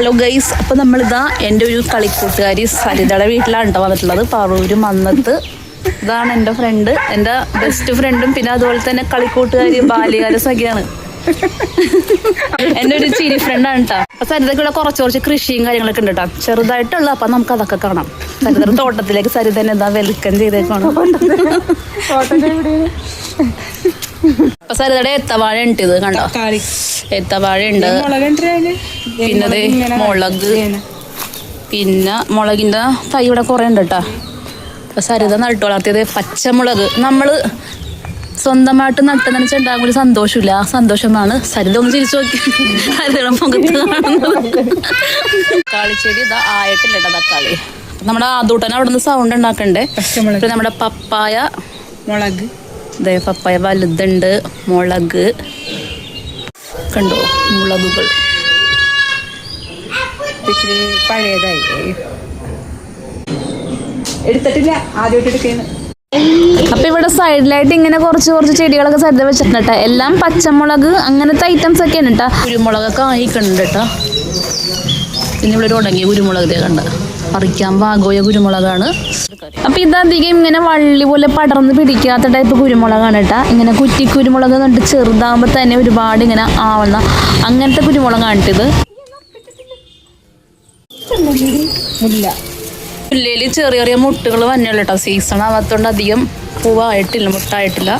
Hello guys അപ്പോൾ നമ്മളിതാ എന്റെ ഒരു കളിക്കൂട്ടുകാരി സരിതയുടെ വീട്ടിലാണ് കേട്ടോ വന്നിട്ടുള്ളത് പറൂര് മന്നത്ത് ഇതാണ് എന്റെ ഫ്രണ്ട് എന്റെ ബെസ്റ്റ് ഫ്രണ്ടും പിന്നെ അതുപോലെ തന്നെ കളിക്കൂട്ടുകാരി ബാല്യകാല സഖിയാണ്. എന്റെ ഒരു ചിരി ഫ്രണ്ടാണ് കേട്ടോ അപ്പൊ സരിതയ്ക്കുള്ള കുറച്ച് കുറച്ച് കൃഷിയും കാര്യങ്ങളൊക്കെ ഉണ്ട് കേട്ടോ ചെറുതായിട്ടുള്ള അപ്പൊ നമുക്ക് അതൊക്കെ കാണാം. സരിതയുടെ തോട്ടത്തിലേക്ക് സരിതനെ എന്താ വെൽക്കം ചെയ്തേക്കാണ് അപ്പൊ സരിതയുടെ എത്തവാഴ ഉണ്ട് ഇത് കണ്ടോ എത്തവാഴ ഉണ്ട് പിന്നെ ദേ മുളക് പിന്നെ മുളകിന്റെ തൈ ഇവിടെ കുറെ ഉണ്ട് കേട്ടോ അപ്പൊ സരിത നട്ടു വളർത്തിയത് പച്ചമുളക്. നമ്മൾ സ്വന്തമായിട്ട് നട്ടെന്ന് വെച്ചാൽ ഉണ്ടാകും ഒരു സന്തോഷമില്ല. ആ സന്തോഷമാണ് സരിത ഒന്ന് ചിരിച്ചു നോക്കി. സരിതയുടെ മുഖത്ത് കാണുന്നത്. തക്കാളിച്ചെടി ഇതാ ആയിട്ടില്ല കേട്ടോ തക്കാളി. നമ്മുടെ ആദൂട്ടൻ അവിടെ നിന്ന് സൗണ്ട് ഉണ്ടാക്കണ്ടേ നമ്മുടെ പപ്പായ. മുളക്. ദേ പപ്പായ വലുതുണ്ട് മുളക്. കണ്ടോ മുളകുകൾ? ഇച്ചിരി പഴയതായി. എടുത്തിട്ടില്ല ആദ്യമായിട്ട് എടുക്കുന്നു അപ്പൊ ഇവിടെ സൈഡിലായിട്ട് ഇങ്ങനെ കുറച്ച് കുറച്ച് ചെടികളൊക്കെ സരിത വെച്ചിട്ടുണ്ട് എല്ലാം പച്ചമുളക് അങ്ങനത്തെ ഐറ്റംസ് ഒക്കെയാണ് കേട്ടോ കുരുമുളകൊക്കെ ആയിക്കുന്നുണ്ട് കേട്ടോ പിന്നെ ഇവിടെ ഒരു ഉടങ്ങിയ കുരുമുളക് കണ്ട. പറിക്കാൻ പാകോയ കുരുമുളകാണ്. അപ്പൊ ഇതധികം ഇങ്ങനെ വള്ളി പോലെ പടർന്ന് പിടിക്കാത്ത ടൈപ്പ് കുരുമുളകാണ് കേട്ടോ. ഇങ്ങനെ കുറ്റി കുരുമുളക് എന്നിട്ട് ചെറുതാകുമ്പോൾ തന്നെ ഒരുപാട് ഇങ്ങനെ ആവുന്ന അങ്ങനത്തെ കുരുമുളകാണ് ട്ടോ ഇത് മുല്ല ചെറിയ ചെറിയ മുട്ടുകൾ വന്നുള്ളൂ കേട്ടോ. സീസൺ ആവാത്തോണ്ട് അധികം പൂവായിട്ടില്ല മുട്ടായിട്ടില്ല.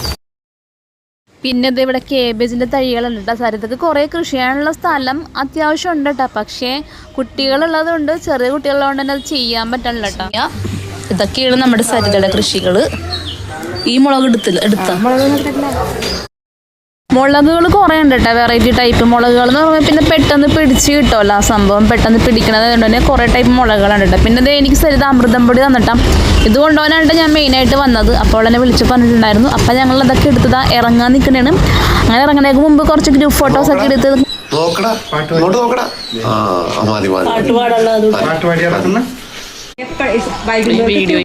പിന്നെ ഇത് ഇവിടെ കേബേജിന്റെ തൈകളുണ്ട് കേട്ടോ. സരിതക്ക് കുറേ കൃഷി ചെയ്യാനുള്ള സ്ഥലം അത്യാവശ്യം ഉണ്ട് കേട്ടോ. പക്ഷേ കുട്ടികളുള്ളത് കൊണ്ട് ചെറിയ കുട്ടികളുള്ളതുകൊണ്ട് തന്നെ അത് ചെയ്യാൻ പറ്റണില്ല കേട്ടോ. ഇതൊക്കെയാണ് നമ്മുടെ സരിതയുടെ കൃഷികൾ. ഈ മുളക് എടുത്തില്ല എടുത്ത. മുളകുകൾ കുറേ ഉണ്ട് കേട്ടോ വെറൈറ്റി ടൈപ്പ് മുളകുകൾ എന്ന് പറഞ്ഞാൽ പിന്നെ പെട്ടെന്ന് പിടിച്ച് കിട്ടുമല്ലോ ആ സംഭവം. പെട്ടെന്ന് പിടിക്കണത് കൊണ്ട്? തന്നെ കുറേ ടൈപ്പ് മുളകുകളുണ്ട് കേട്ടോ പിന്നെ ഇത് എനിക്ക് സരിത അമൃതം പൊടി തന്നിട്ടാ. ഇത് കൊണ്ടുപോകാനായിട്ട് ഞാൻ മെയിനായിട്ട് വന്നത്. അപ്പോൾ എന്നെ വിളിച്ച് പറഞ്ഞിട്ടുണ്ടായിരുന്നു. അപ്പം ഞങ്ങൾ അതൊക്കെ എടുത്തതാ ഇറങ്ങാൻ നിൽക്കണേണ് അങ്ങനെ ഇറങ്ങണേക്ക് മുമ്പ് കുറച്ച് ഗ്രൂപ്പ് ഫോട്ടോസ് ഒക്കെ എടുത്ത് നോക്കടാ ഇങ്ങോട്ട് पर इस बाइक वीडियो